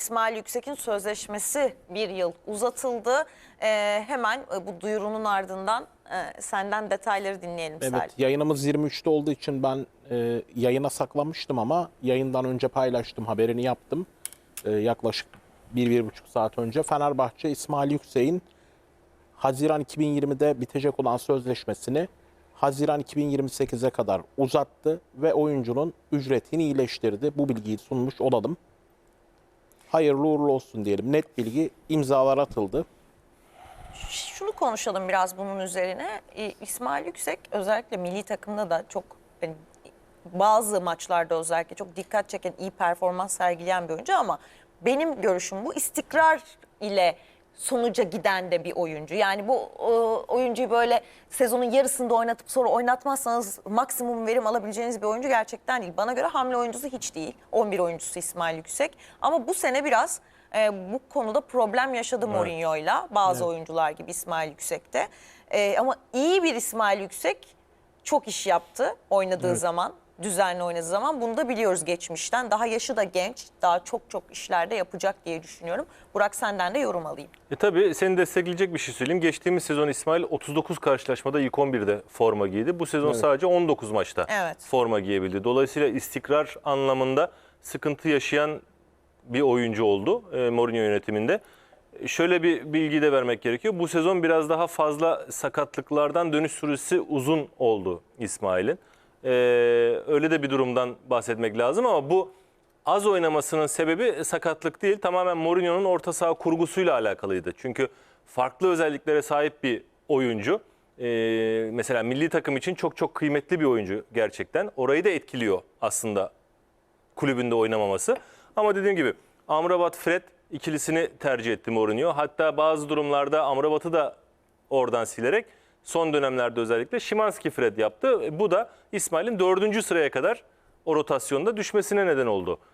İsmail Yüksek'in sözleşmesi bir yıl uzatıldı. Ee, hemen e, bu duyurunun ardından e, senden detayları dinleyelim Evet, Salih. yayınımız 23'te olduğu için ben e, yayına saklamıştım ama yayından önce paylaştım, haberini yaptım. E, yaklaşık 1-1,5 saat önce Fenerbahçe İsmail Yüksek'in Haziran 2020'de bitecek olan sözleşmesini Haziran 2028'e kadar uzattı ve oyuncunun ücretini iyileştirdi. Bu bilgiyi sunmuş olalım. Hayırlı uğurlu olsun diyelim. Net bilgi imzalar atıldı. Şunu konuşalım biraz bunun üzerine. İsmail Yüksek özellikle milli takımda da çok hani, bazı maçlarda özellikle çok dikkat çeken iyi performans sergileyen bir oyuncu ama benim görüşüm bu istikrar ile sonuca giden de bir oyuncu. Yani bu e, oyuncuyu böyle sezonun yarısında oynatıp sonra oynatmazsanız maksimum verim alabileceğiniz bir oyuncu gerçekten değil. Bana göre hamle oyuncusu hiç değil. 11 oyuncusu İsmail Yüksek. Ama bu sene biraz e, bu konuda problem yaşadı Mourinho'yla bazı oyuncular gibi İsmail Yüksek'te. E, ama iyi bir İsmail Yüksek çok iş yaptı oynadığı zaman, düzenli oynadığı zaman. Bunu da biliyoruz geçmişten. Daha yaşı da genç, daha çok çok işlerde yapacak diye düşünüyorum. Burak senden de yorum alayım. E tabii seni destekleyecek bir şey söyleyeyim. Geçtiğimiz sezon İsmail 39 karşılaşmada ilk 11'de forma giydi. Bu sezon sadece 19 maçta Evet. forma giyebildi. Dolayısıyla istikrar anlamında sıkıntı yaşayan bir oyuncu oldu e, Mourinho yönetiminde. E, Şöyle bir bilgi de vermek gerekiyor. Bu sezon biraz daha fazla sakatlıklardan dönüş süresi uzun oldu İsmail'in. E, öyle de bir durumdan bahsetmek lazım ama bu az oynamasının sebebi sakatlık değil. Tamamen Mourinho'nun orta saha kurgusuyla alakalıydı. Çünkü farklı özelliklere sahip bir oyuncu. E, mesela milli takım için çok çok kıymetli bir oyuncu gerçekten. Orayı da etkiliyor aslında kulübünde oynamaması. Ama dediğim gibi Amrabat Fred ikilisini tercih etti Mourinho. Hatta bazı durumlarda Amrabat'ı da oradan silerek son dönemlerde özellikle Şimanski Fred yaptı. Bu da İsmail'in dördüncü sıraya kadar o rotasyonda düşmesine neden oldu.